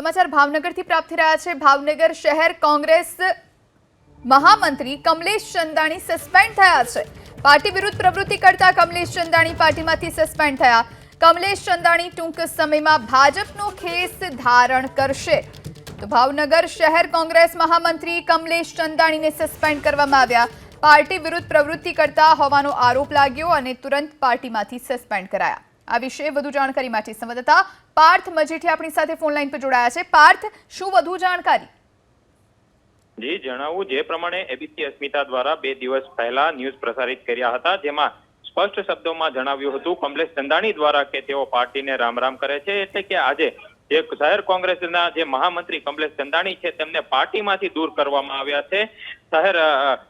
સમાચાર ભાવનગરથી પ્રાપ્ત થઈ રહ્યા છે. ભાવનગર શહેર કોંગ્રેસ મહામંત્રી કમલેશ ચંદાણી સસ્પેન્ડ થયા છે. પાર્ટી વિરુદ્ધ પ્રવૃત્તિ કરતા કમલેશ ચંદાણી પાર્ટીમાંથી સસ્પેન્ડ થયા. કમલેશ ચંદાણી ટૂંક સમયમાં ભાજપનો ખેસ ધારણ કરશે. તો ભાવનગર શહેર કોંગ્રેસ મહામંત્રી કમલેશ ચંદાણીને સસ્પેન્ડ કરવામાં આવ્યા. પાર્ટી વિરુદ્ધ પ્રવૃત્તિ કરતા હોવાનો આરોપ લાગ્યો અને તુરંત પાર્ટીમાંથી સસ્પેન્ડ કરાયા. આ વિશે વધુ જાણકારી માટે સંવાદદાતા પાર્થ મજીઠી આપણી સાથે ફોન લાઈન પર જોડાયા છે. પાર્થ, શું વધુ જાણકારી? જે, જણાવું. જે પ્રમાણે એબીસી અસ્મિતા દ્વારા બે દિવસ પહેલા ન્યૂઝ પ્રસારિત કર્યા હતા, જેમાં સ્પષ્ટ શબ્દોમાં જણાવ્યું હતું, કમલેશ ચંદાણી દ્વારા કે તેઓ પાર્ટીને રામ રામ કરે છે, એટલે કે આજે જે શહેર કોંગ્રેસના જે મહામંત્રી કમલેશ ચંદાણી છે, તેમને પાર્ટીમાંથી દૂર કરવામાં આવ્યા છે. શહેર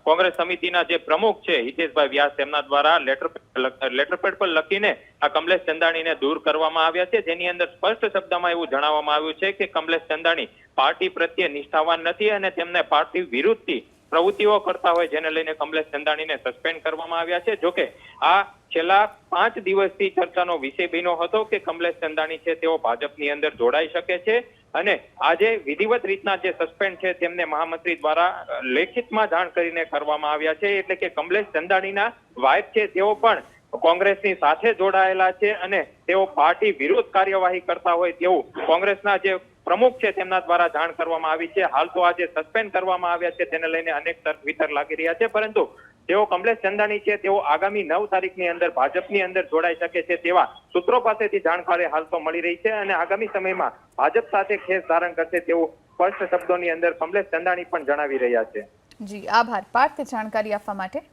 કોંગ્રેસ સમિતિના જે પ્રમુખ છે, હિતેશભાઈ વ્યાસ, તેમના દ્વારા લેટર લેટરપેડ પર લખીને આ કમલેશ ચંદાણીને દૂર કરવામાં આવ્યા છે. જેની અંદર સ્પષ્ટ શબ્દમાં એવું જણાવવામાં આવ્યું છે કે કમલેશ ચંદાણી પાર્ટી પ્રત્યે નિષ્ઠાવાન નથી અને તેમને પાર્ટી વિરુદ્ધથી પ્રવૃત્તિઓ કરતા હોય જેને લઈને કમલેશ ચંદાણીને સસ્પેન્ડ કરવામાં આવ્યા છે. જોકે આ છેલ્લા પાંચ દિવસથી ચર્ચાનો વિષય બન્યો હતો કે કમલેશ ચંદાણી છે તેઓ ભાજપની અંદર જોડાઈ શકે છે અને આજે વિધિવત રીતના જે સસ્પેન્ડ છે તેમને મહામંત્રી દ્વારા લેખિતમાં જાણ કરીને કરવામાં આવ્યા છે. એટલે કે કમલેશ ચંદાણીના વાઇફ છે તેઓ પણ કોંગ્રેસની સાથે જોડાયેલા છે અને તેઓ પાર્ટી વિરુદ્ધ કાર્યવાહી કરતા હોય તેવું કોંગ્રેસના જે પ્રમુખ છે તેમના દ્વારા જાણ કરવામાં આવી છે. હાલ તો આજે સસ્પેન્ડ કરવામાં આવ્યા છે. તેને લઈને અનેક તરફીતર લાગી રહ્યા છે. પરંતુ તેઓ કમલેશ ચંદાણી છે, તેઓ આગામી નવ તારીખની અંદર ભાજપની અંદર જોડાઈ શકે છે તેવા સૂત્રો પાસેથી જાણકારી હાલ તો મળી રહી છે અને આગામી સમયમાં ભાજપ સાથે ખેસ ધારણ કરશે તેવું સ્પષ્ટ શબ્દોની અંદર કમલેશ ચંદાણી પણ જણાવી રહ્યા છે. જી, આભાર. પાર્થ જાણકારી આપવા માટે